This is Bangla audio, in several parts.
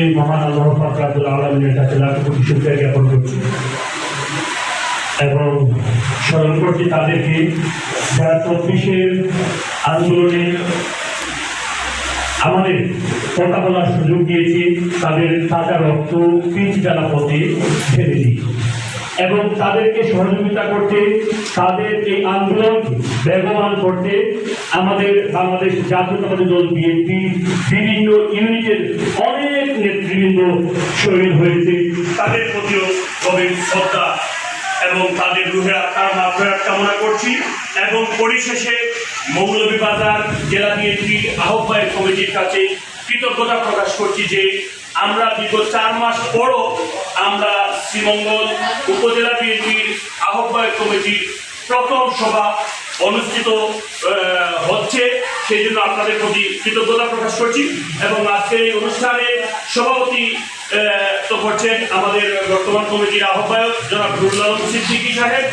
এই মহান আল্লাহ ফাকরাবুল আলমিনের কাছে লাখ কোটি শুক্রিয়া জ্ঞাপন করছি। এবং স্মরণ করছি তাদেরকে, যারা চব্বিশের আন্দোলনে আমাদের কথা বলার সুযোগ দিয়েছে, তাদের তাজা রক্ত পিচ জ্বালা পথে ফেলে দিয়েছে। এবং তাদেরকে সহযোগিতা করতে, তাদের এই আন্দোলনকে বেগবান করতে আমাদের বাংলাদেশ জাতীয়তাবাদী দল বিএনপি বিভিন্ন ইউনিটের অনেক নেতৃবৃন্দ শহীদ হয়েছে। তাদের প্রতিও গভীর শ্রদ্ধা এবং তাদের রুহের আত্মার মাফেরাত কামনা করছি এবং পরিশেষে মৌলভীবাজার জেলা বিএনপি আহ্বায়ক কমিটির কাছে কৃতজ্ঞতা প্রকাশ করছি যে আমরা বিগত চার মাস পরও আমরা শ্রীমঙ্গল উপজেলা বিএনপির আহ্বায়ক কমিটির প্রথম সভা অনুষ্ঠিত হচ্ছে। সেই জন্য আপনাদের প্রতি কৃতজ্ঞতা প্রকাশ করছি এবং আজকের এই অনুষ্ঠানে সভাপতি তো করছেন আমাদের বর্তমান কমিটির আহ্বায়ক জনাব নুরুল আলম সিদ্দিকী সাহেব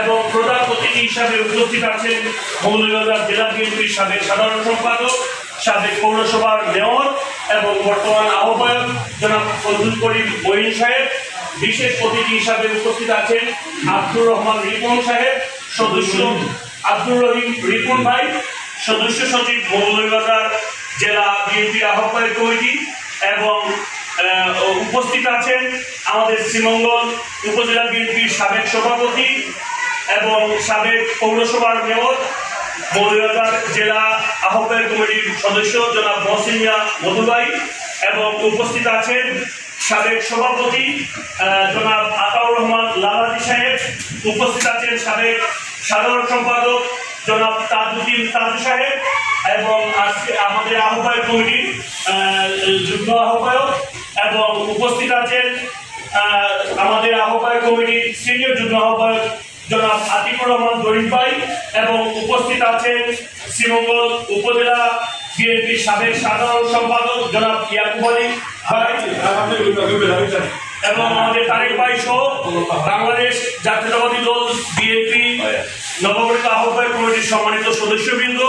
এবং প্রধান অতিথি হিসাবে উপস্থিত আছেন মৌলভীবাজার জেলা বিএনপির সাবেক সাধারণ সম্পাদক, সাবেক পৌরসভার মেয়র বর্তমান আহ্বায়ক জনাব ফজলুল করিম মঈন সাহেব, বিশেষ অতিথি হিসাবে উপস্থিত আছেন আব্দুর রহমান রিপন সাহেব, সদস্য আব্দুর রহিম রিপন ভাই, সদস্য সচিব মৌলভীবাজার জেলা বিএনপি আহ্বায়ক কমিটি এবং উপস্থিত আছেন আমাদের শ্রীমঙ্গল উপজেলা বিএনপির সাবেক সভাপতি এবং সাবেক পৌরসভার মেয়র মৌলভীবাজার জেলা আহ্বায়ক কমিটির সদস্য জনাব মহসিন মিয়া মধুবাই এবং উপস্থিত আছেন সাবেক সভাপতি জনাব আতাউর রহমান লালাজি সাহেব। উপস্থিত আছেন সাবেক সাধারণ সম্পাদক জনাব তাজউদ্দিন তাজু সাহেব এবং আজকে আমাদের আহ্বায়ক কমিটির যুগ্ম আহ্বায়ক এবং উপস্থিত আছেন আমাদের আহ্বায়ক কমিটির সিনিয়র যুগ্ম আহ্বায়ক জনাব আতিকুর রহমান জরিফ ভাই এবং উপস্থিত আছেন শ্রীমঙ্গল উপজেলা বিএনপির সাবেক সাধারণ সম্পাদক জনাব ইয়াকুব আলী এবং আমাদের তারেক ভাই সহ বাংলাদেশ জাতীয়তাবাদী দল বিএনপি নবগঠিত আহ্বায়ক কমিটির সম্মানিত সদস্যবৃন্দ,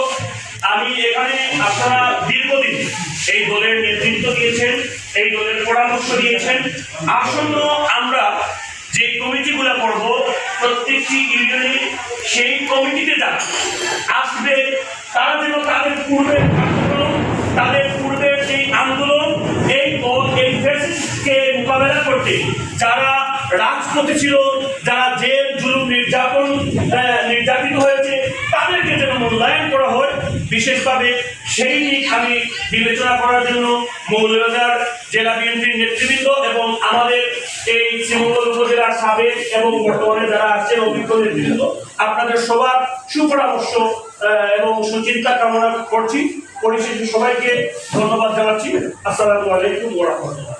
আমি এখানে আপনারা দীর্ঘদিন এই দলের নেতৃত্ব দিয়েছেন, এই দলের পরামর্শ দিয়েছেন। আসন্ন আমরা যে কমিটিগুলো করব প্রত্যেকটি ইউনিয়নে সেই কমিটিতে যান। আসবে, তারা যেন তাদের পূর্বের কার্যক্রম তাদের পূর্বের সেই আন্দোলন, এই এই মোকাবেলা করতে। যারা রাজপথে ছিল, যারা জেল, জুলুম, নির্যাতন নির্যাতিত হয়েছে, তাদেরকে যেন মূল্যায়ন করা বিশেষভাবে সেই আমি বিবেচনা করার জন্য মৌলবাজার জেলা বিএনপির নেতৃবৃন্দ এবং আমাদের এই শ্রীমঙ্গল উপজেলার সাবেক এবং বর্তমানে যারা আছেন অভিজ্ঞ নেতৃবৃন্দ, আপনাদের সবার সুপরামর্শ এবং সুচিন্তা কামনা করছি। পরিশেষে সবাইকে ধন্যবাদ জানাচ্ছি। আসসালামু আলাইকুম ওয়া রাহমাতুল্লাহ।